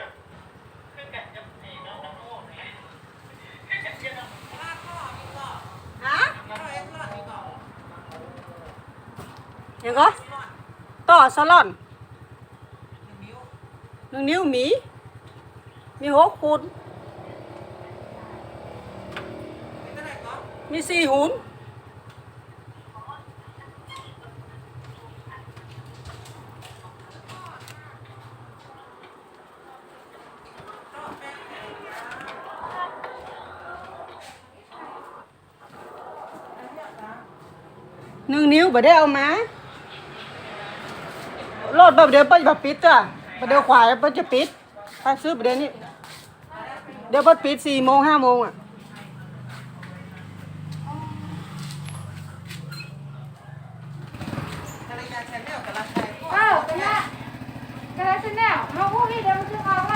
อะฮะยังก็ต่อสลอนหนึ่งนิ้วมี มีหกคูณมีสี่หูน หนึ่งนิ้วบ่ได้เอามาโลดบบเดี๋ยวเปิ้ลแบบปิดจ้ะประเดี๋ยวขวายเปิ้ลจะปิดถ้าซื้อประเดี๋ยวนี้เดี๋ยวเปิ้ลปิดสี่โมงห้าโมงอะอ้าวเป็นไงกระไรชแนลมาพูดนี่เดี๋ยวมันจะออกว่า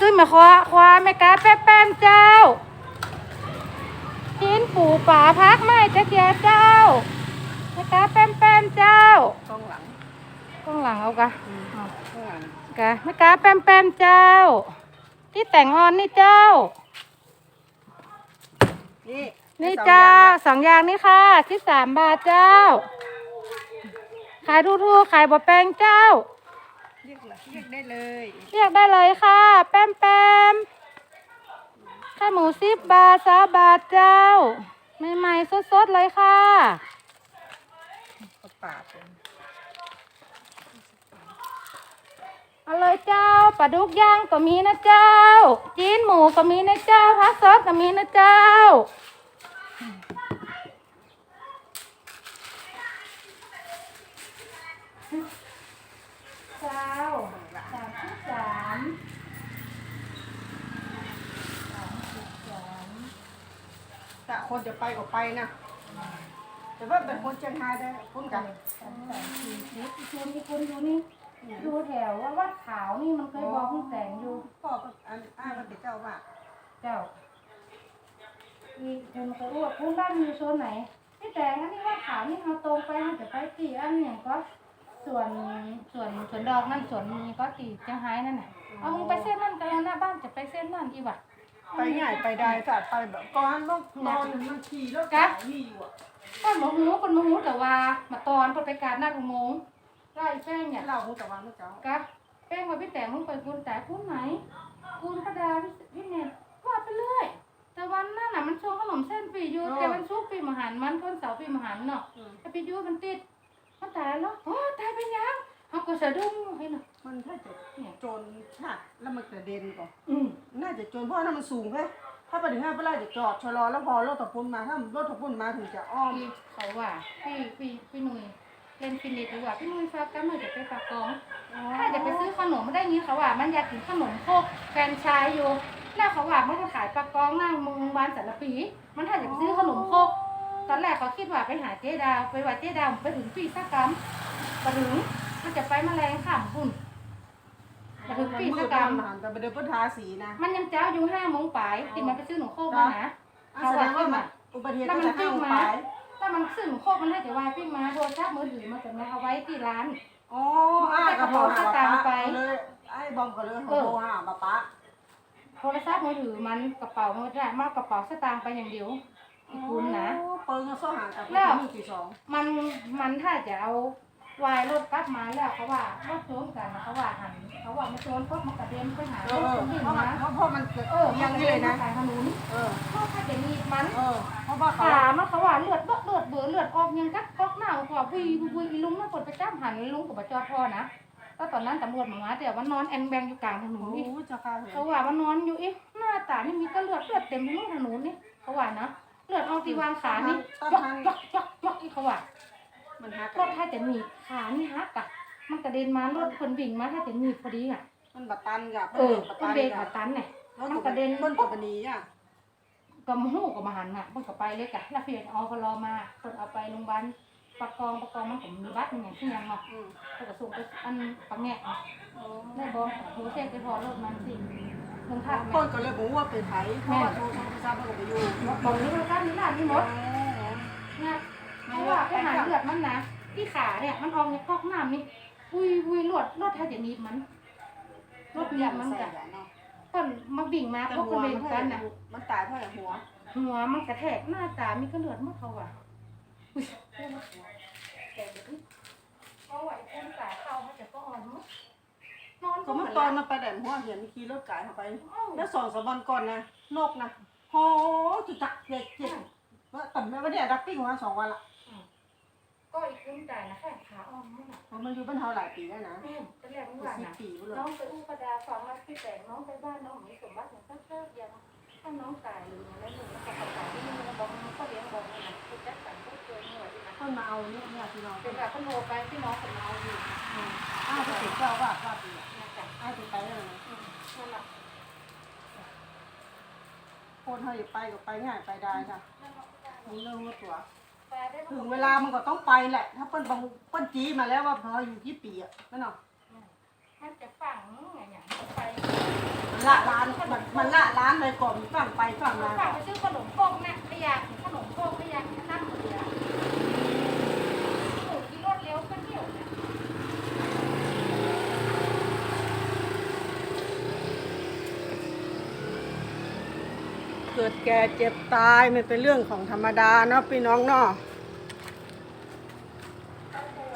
ซื้อมาควาควาแม่กาแป้แป้นเจ้ากินปูป่าพักไม่จะเกียเจ้าแม่กาแป้นแป้นเจ้ากล้องหลังข้างหลังเอากะกล้องหลังกะไม่กาแป้มแป้มเจ้า ที่แต่งออนนี่เจ้า นี่นี่เจ้าสองอย่างนี่ค่ะที่สามบาทเจ้า ขายทูๆขายบะแป้งเจ้า เรียกเลยเรียกได้เลยเรียกได้เลยค่ะ แป้มแป้มข้าวหมูสิบบาทสาบาทเจ้าใหม่ๆสดๆเลยค่ะปาดเลยเอาเลยเจ้าปลาดุกย่างก็มีนะเจ้า จีนหมูก็มีนะเจ้าพักซอสก็มีนะเจ้า เจ้าสามสิบสาม แต่ คนจะไปก็ไปนะ แต่ว่าเป็นคนเชียงรายได้คุ้นกันสามสามสี่สิบอีกคนอีกคนอยู่นี่ดูแถวว่าวัดขาวนี่มันเคยบอกคุณแต่งอยู่ พ่อก็อันอ้ายมันเป็นเจ้าว่าเจ้าอีกคนเคยอ้วกคุณด้านอยู่โซนไหนพี่แต่งอันนี้วัดขาวนี่เราตรงไปมันจะไปตีอันเนี่ยก็ส่วนส่วนส่วนดอกนั่นส่วนนี้ก็ตีจังไห้นั่นน่ะเอามึงไปเส้นนั่นกันแล้วหน้าบ้านจะไปเส้นนั่นอีว่ะ ไปง่ายไปได้แต่ไปแบบก่อนต้องนอนมันขี่รถกะสายนี่อยู่อะก็หมูหูคนหมูหูแต่ว่า มาตอนเปิดไปการหน้าอุโมงค์ไล่แป้งเนี่ยเราหูแต่วันเมื่อเช้ากะแป้งมาพี่แต่งมึงไปคุณแต่คุณไหนคุณพระดาพี่พี่เนตว่าไปเรื่อยแต่วันนั้นน่ะมันโชว์ขนมเส้นปีอยู่แต่วันชุกปีมหันมันคนเสาปีมหันเนาะอืมไอปียูมันติดมันตายแล้วโอ้ตายไปยัง เขาก็สะดุ้งให้น่ะมันถ้าจะเนี่ยจนชาติแล้วมันกระเด็นก่อนอืมน่าจะจนเพราะว่าถ้ามันสูงเพ่ถ้าไปถึงห้าเวลาจะจอดชะลอแล้วพอรถตะปุนมาถ้ารถตะปุนมาถึงจะอ้อมพี่เขาว่าพี่พี่พี่หนุ่ยเล่นฟินิชดีกว่าพี่หนุ่ยฝากกันหน่อยจะไปฝากกองถ้าจะไปซื้อขนมไม่ได้ยินเขาว่า มันอยากกินขนมโคกแฟรนไชายอยู่ แล้วเขาว่ามันก็ขายปลากรองหน้าเมืองบานสารปีมันถ้าจะไปซื้อขนมโคกตอนแรกเขาคิดว่าไปหาเจ๊ดาวไปว่าเจ๊ดาวไปถึงปีสักกรรมไปถึง มันจะไปแมลงข่ำคุณไปถึงปีมืสัดกกรรมนานแต่ไปเดินเพื่อทาสีนะมันยังเจ้าอยู่ห้าโมงปลายติดมาไปซื้อหนมโคกมานะอะแสดงว่ามันอุบัติเหตุแล้วก็มันจะห้าปิ้งงมาไปถ้ามันซื้อหนมโคกมันน่าจะวายปิ้งมาโทรศัพท์มือถือมาแต่ไม่เอาไว้ที่ร้านอ๋ออ้ายก็โทรหาป้าเลยไอ้บอมก็เลยโทรหาป้าป้าโทรศัพท์มือถือมันกระเป๋ามันได้มากกระเป๋าสตางค์ไปอย่างเดียวอีกคุณนะเปิงก็โซ่หางกับแล้วมือที่สองมันมันถ้าจะเอา วายรถกลับมาแล้วเขาว่ารถโจนกันนะเขาว่าหันเขาว่าไม่โจนก็มันกระเด็นไปหาเอรถอคนอื่นเพราะมันนะเพราะมันเกิดเออยังนี่เลยนะขายขนุนเออเพราะถ้าจะมีมันเออเพราะว่าเขาขามันเขาว่าเลือดเลือดเลือดเบือเลือดออกยังกัดก๊อกหน้าเขาว่าวีวีวีลุงน่ะกดไปจ้ำหันลุงกับจอดพ่อนะก็ตอนนั้นตำรวจมาแต่ว่านอนแอนแบงอยู่กลางถนนโอ้นี่เจ้าค่ะเห็นเขาว่ามันนอนอยู่เอ๊ะหน้าตานี่มีแต่เลือดเลือดเต็มทั้งถนนนี่เขาว่านะเลือดออกที่วางขานี่ยกยกยกยกอีเขาว่า มันหักรถถ้าจะหนีบขานี่ฮักอะมันกระเด็นมารถคนวิ่งมาถ้าจะหนีบพอดีอะมันบัดตันกับเออมันเบรกมาตันเนี่ยมันกระเด็นต้นกับนีอะกำหูกับมาหันอะมันก็ไปเลยกะแล้วเพียนเอาพลอมาตนเอาไปโรงพยาบาลประกองประกองมันผมมีบัตรอย่างที่ยังเนาะอืมก็กระส่งไปอันปังแงะได้บอกโทรแจ้งไปพอรถมันสิลงทักต้แม่นก็เลยบอกว่าเป็นไผเพราะว่าโทรศัพท์โทรศัพท์มันก็ไปอยู่บอกนี้ว่าการนี้ล่ะนี่หมดเนี่ยมัน เพราะว่าไปหาเลือดมันนะที่ขาเนี่ยมันออกในกอกน้ำนี่วุยวุยรวดรวดแทบจะหนีบมันรวดหนีบมันกะเปิ้นมาบิ่งมาพวกคนเล่นกันน่ะมันตายเพราะอะไรหัว หัวมันกระแทกหน้าตามีก็เลือดมาเขาอะอุ้ยเลือดมาหัวแต่เดี๋ยวนี้เอาไว้คนตายเข้าเขาจะก็อ่อนมั้งนอนก็มันตอนมันไปแดมหัวเห็นขี่รถไก่เข้าไป แล้วสองสามวันก่อนนะนกนะโหจุดจักเจ็ดเจ็ดว่าแต่ไม่ว่าเนี่ยรักปิ้งมาสองวันละ ก็อีกคนตายนะแค่ขาอ่อนมั้งอะเพราะมันอยู่บ้านเฮาหลายปีแล้วนะแม่ตอนแรกมันสิว่าบนะปีแล้วน้องไปอู้ประดาฟังมาพี่แต่น้องไปบ้านน้องมีสมบัติอย่างเพิ่มยังถ้าน้องตายหรืออะไรหนึ่งแล้วก็ตายที่นี่มันบอกมันก็เลี้ยงบอกมันนะคุณแจ็คสันก็เคยหน่วยนะคนมาเอาเนี่ยเนี่ยพี่น้องเป็นแบบพนโทรไปที่น้องคนเอาอยู่อ้าวจะติดเจ้าว่าว่าปีอะนะจ๊ะอ้าวจะไปแล้วนะนั่นแหละคนเฮาอย่าไปก็ไปง่ายไปได้จ้ะมึงเรื่องว่าตัวแปลได้ ถึงเวลามันก็ต้องไปแหละ ถ้าเปิ้นบังเปิ้นจี้มาแล้วว่าพออยู่ที่ปีอะนั่นเนาะมันจะฝังไงอย่างไปมันละร้านมันมันละร้านเลยก่อนมันฝั่งไปฝั่งมา ฝากไปซื้อขนมโคกนะไม่อยากขนมโคกไม่อยากนั่งเรือหมูที่รวดเร็วก็เที่ยวเนี่ย เกิดแก่เจ็บตายมันเป็นเรื่องของธรรมดาเนาะพี่น้องเนาะ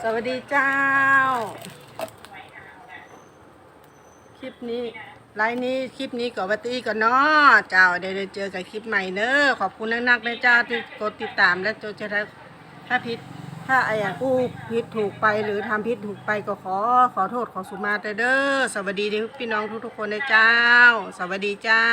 สวัสดีเจ้า คลิปนี้ไลน์นี้คลิปนี้ก็วัตีก่อนเนาะเจ้าเดี๋ยวเจอกับคลิปใหม่เนอะขอบคุณนักๆนะเจ้าที่กดติดตามและจะได้ถ้าผิดถ้าไอ้อะผู้ผิดถูกไปหรือทำผิดถูกไปก็ขอขอโทษขอสุมาแต่เด้อสวัสดีพี่น้องทุกๆคนนะเจ้า สวัสดีเจ้า